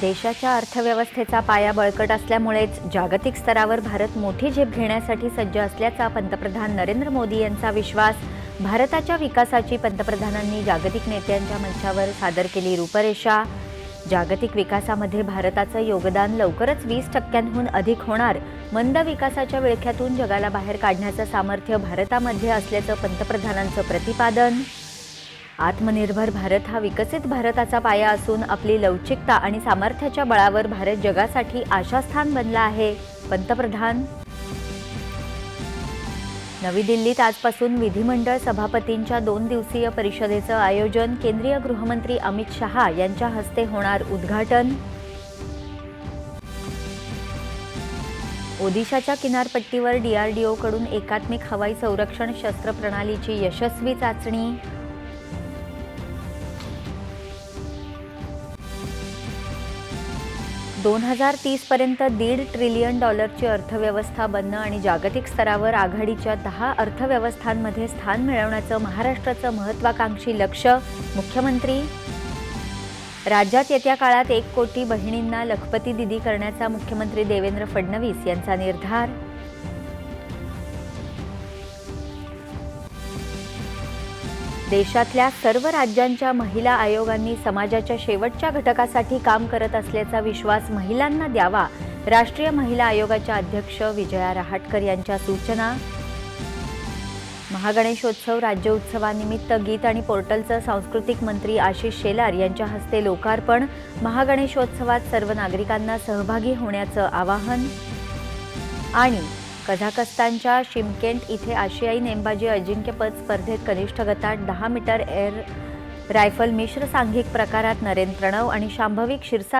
देशाच्या अर्थव्यवस्थेचा पाया बळकट असल्यामुळेच जागतिक स्तरावर भारत मोठी झेप घेण्यासाठी सज्ज असल्याचा पंतप्रधान नरेंद्र मोदी यांचा विश्वास भारताच्या विकासाची पंतप्रधानांनी जागतिक नेत्यांच्या मंचावर सादर केली रूपरेषा. जागतिक विकासामध्ये भारताचं योगदान लवकरच वीस टक्क्यांहून अधिक होणार. मंद विकासाच्या विळख्यातून जगाला बाहेर काढण्याचं सामर्थ्य भारतामध्ये असल्याचं पंतप्रधानांचं प्रतिपादन. आत्मनिर्भर भारत हा विकसित भारताचा पाया असून आपली लवचिकता आणि सामर्थ्याच्या बळावर भारत जगासाठी आशास्थान बनला आहे. पंतप्रधान नवी दिल्लीत आजपासून विधिमंडळ सभापतींच्या दोन दिवसीय परिषदेचं आयोजन केंद्रीय गृहमंत्री अमित शहा यांच्या हस्ते होणार उद्घाटन. ओदिशाच्या किनारपट्टीवर डीआरडीओकडून एकात्मिक हवाई संरक्षण शस्त्र प्रणालीची यशस्वी चाचणी. दोन हजार तीसपर्यंत दीड ट्रिलियन डॉलरची अर्थव्यवस्था बनणं आणि जागतिक स्तरावर आघाडीच्या दहा अर्थव्यवस्थांमध्ये स्थान मिळवण्याचं महाराष्ट्राचं महत्त्वाकांक्षी लक्ष्य मुख्यमंत्री. राज्यात येत्या काळात एक कोटी बहिणींना लखपती दिदी करण्याचा मुख्यमंत्री देवेंद्र फडणवीस यांचा निर्धार. देशातल्या सर्व राज्यांच्या महिला आयोगांनी समाजाच्या शेवटच्या घटकासाठी काम करत असल्याचा विश्वास महिलांना द्यावा. राष्ट्रीय महिला आयोगाच्या अध्यक्ष विजया रहाटकर यांच्या सूचना. महागणेशोत्सव राज्य उत्सवानिमित्त गीत आणि पोर्टलचं सांस्कृतिक मंत्री आशिष शेलार यांच्या हस्ते लोकार्पण. महागणेशोत्सवात सर्व नागरिकांना सहभागी होण्याचं आवाहन. आणि कझाकस्तानच्या शिमकेंट इथे आशियाई नेमबाजी अजिंक्यपद स्पर्धेत कनिष्ठ गटात दहा मीटर एअर रायफल मिश्र सांघिक प्रकारात नरेंद्र प्रणव आणि शांभवी क्षीरसा